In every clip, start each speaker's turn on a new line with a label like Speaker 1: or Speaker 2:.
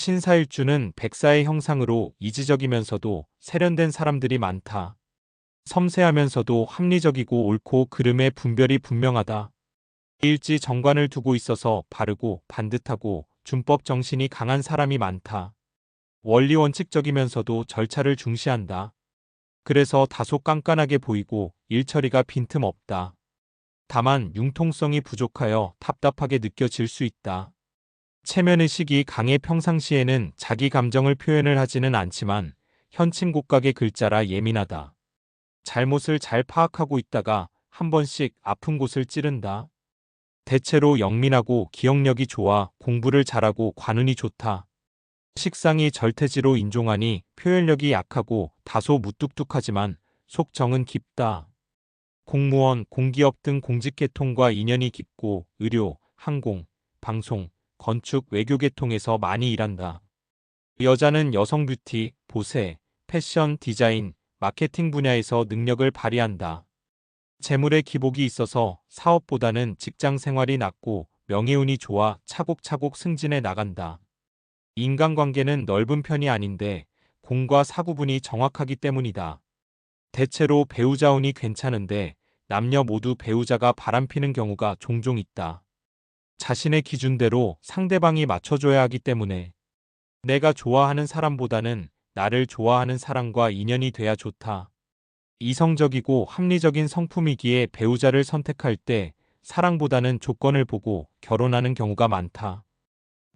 Speaker 1: 신사일주는 백사의 형상으로 이지적이면서도 세련된 사람들이 많다. 섬세하면서도 합리적이고 옳고 그름의 분별이 분명하다. 일지 정관을 두고 있어서 바르고 반듯하고 준법 정신이 강한 사람이 많다. 원리 원칙적이면서도 절차를 중시한다. 그래서 다소 깐깐하게 보이고 일처리가 빈틈없다. 다만 융통성이 부족하여 답답하게 느껴질 수 있다. 체면의식이 강해 평상시에는 자기 감정을 표현을 하지는 않지만 현친곡각의 글자라 예민하다. 잘못을 잘 파악하고 있다가 한 번씩 아픈 곳을 찌른다. 대체로 영민하고 기억력이 좋아 공부를 잘하고 관운이 좋다. 식상이 절태지로 인종하니 표현력이 약하고 다소 무뚝뚝하지만 속정은 깊다. 공무원, 공기업 등 공직계통과 인연이 깊고 의료, 항공, 방송, 건축, 외교계통에서 많이 일한다. 여자는 여성 뷰티, 보세, 패션, 디자인, 마케팅 분야에서 능력을 발휘한다. 재물의 기복이 있어서 사업보다는 직장 생활이 낫고 명예운이 좋아 차곡차곡 승진해 나간다. 인간관계는 넓은 편이 아닌데 공과 사구분이 정확하기 때문이다. 대체로 배우자 운이 괜찮은데 남녀 모두 배우자가 바람피는 경우가 종종 있다. 자신의 기준대로 상대방이 맞춰줘야 하기 때문에 내가 좋아하는 사람보다는 나를 좋아하는 사람과 인연이 돼야 좋다. 이성적이고 합리적인 성품이기에 배우자를 선택할 때 사랑보다는 조건을 보고 결혼하는 경우가 많다.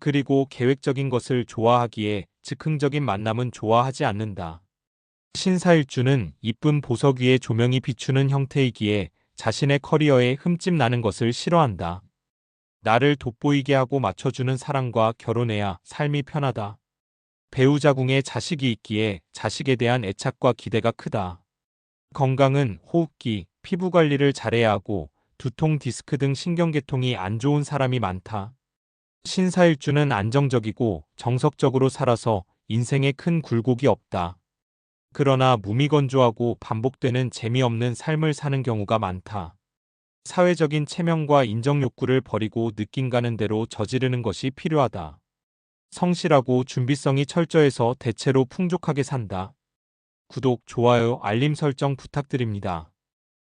Speaker 1: 그리고 계획적인 것을 좋아하기에 즉흥적인 만남은 좋아하지 않는다. 신사일주는 이쁜 보석 위에 조명이 비추는 형태이기에 자신의 커리어에 흠집 나는 것을 싫어한다. 나를 돋보이게 하고 맞춰주는 사람과 결혼해야 삶이 편하다. 배우자 궁에 자식이 있기에 자식에 대한 애착과 기대가 크다. 건강은 호흡기, 피부 관리를 잘해야 하고 두통, 디스크 등 신경계통이 안 좋은 사람이 많다. 신사일주는 안정적이고 정석적으로 살아서 인생에 큰 굴곡이 없다. 그러나 무미건조하고 반복되는 재미없는 삶을 사는 경우가 많다. 사회적인 체면과 인정 욕구를 버리고 느낌 가는 대로 저지르는 것이 필요하다. 성실하고 준비성이 철저해서 대체로 풍족하게 산다. 구독, 좋아요, 알림 설정 부탁드립니다.